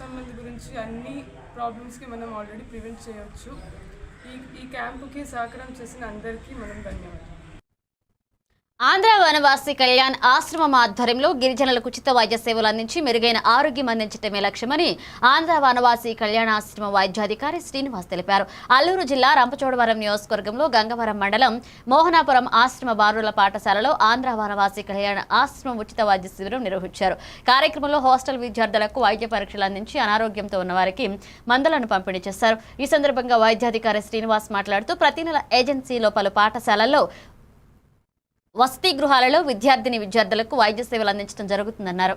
సంబంధి గురించి అన్ని ప్రాబ్లమ్స్కి మనం ఆల్రెడీ ప్రివెంట్ చేయవచ్చు ఈ ఈ క్యాంపుకి సహకారం చేసిన అందరికీ మనం ధన్యవాదాలు. ఆంధ్ర వనవాసి కళ్యాణ్ ఆశ్రమం ఆధ్వర్యంలో గిరిజనులకు ఉచిత వైద్య సేవలు అందించి మెరుగైన ఆరోగ్యం అందించడమే లక్ష్యమని ఆంధ్ర వనవాసి కళ్యాణ ఆశ్రమ వైద్యాధికారి శ్రీనివాస్ తెలిపారు. అల్లూరు జిల్లా రంపచోడవరం నియోజకవర్గంలో గంగవరం మండలం మోహనాపురం ఆశ్రమ బారుల పాఠశాలలో ఆంధ్ర వనవాసి కళ్యాణ ఆశ్రమం ఉచిత వైద్య శిబిరం నిర్వహించారు. కార్యక్రమంలో హాస్టల్ విద్యార్థులకు వైద్య పరీక్షలు అందించి అనారోగ్యంతో ఉన్న వారికి మందులను పంపిణీ చేశారు. ఈ సందర్భంగా వైద్యాధికారి శ్రీనివాస్ మాట్లాడుతూ ప్రతి నెల ఏజెన్సీలో పలు పాఠశాలల్లో వసతి గృహాలలో విద్యార్థిని విద్యార్థులకు వైద్య సేవలు అందించడం జరుగుతుందన్నారు.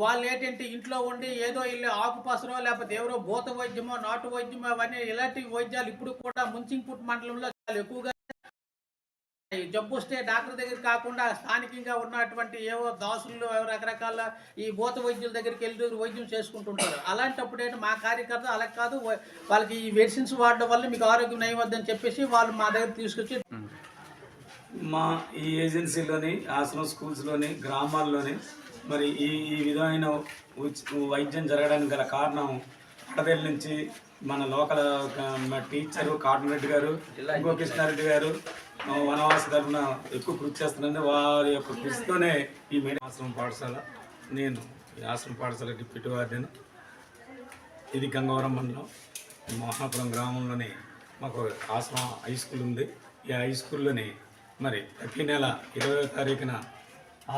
వాళ్ళు ఏంటంటే ఇంట్లో ఉండి ఏదో ఇల్లు ఆకుపసరో లేకపోతే ఎవరో భూత వైద్యమో నాటు వైద్యమో అవన్నీ ఇలాంటి వైద్యాలు ఇప్పుడు కూడా ముంచింగ్పుట్ మండలంలో చాలా ఎక్కువగా జబ్బు వస్తే డాక్టర్ దగ్గర కాకుండా స్థానికంగా ఉన్నటువంటి ఏవో దాసులు రకరకాల ఈ భూత వైద్యుల దగ్గరికి వెళ్ళి వైద్యం చేసుకుంటుంటారు. అలాంటప్పుడు ఏంటి మా కార్యకర్త అలా కాదు వాళ్ళకి ఈ మెడిసిన్స్ వాడడం వల్ల మీకు ఆరోగ్యం నయవద్దని చెప్పేసి వాళ్ళు మా దగ్గర తీసుకొచ్చి మా ఈ ఏజెన్సీలోని ఆశ్రమ స్కూల్స్లోని గ్రామాల్లోని మరి ఈ ఈ విధమైన వైద్యం జరగడానికి గల కారణం పడదేళ్ళ నుంచి మన లోకల్ టీచరు కాటన్ రెడ్డి గారు ఇంకో కృష్ణారెడ్డి గారు వనవాస తరఫున ఎక్కువ కృషి చేస్తున్నారు వారి యొక్క కృషితోనే ఈ మీడియా ఆశ్రమ పాఠశాల నేను ఈ ఆశ్రమ పాఠశాల డిప్యూటీ వార్డెన్. ఇది గంగవరం మండలం మహాపురం గ్రామంలోని మాకు ఆశ్రమ హై స్కూల్ ఉంది. ఈ హై స్కూల్లోని మరి ప్రతి నెల ఇరవై తారీఖున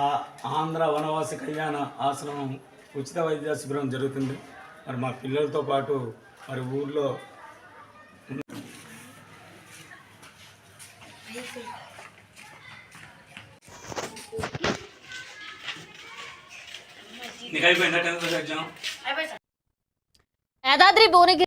ఆ ఆంధ్ర వనవాసి కళ్యాణ ఆశ్రమం ఉచిత వైద్య శిబిరం జరుగుతుంది. మరి మా పిల్లలతో పాటు మరి ఊర్లో నీకు అయిపోయిందా టెన్త్ ఎగ్జామ్? యాదాద్రి భువనగిరి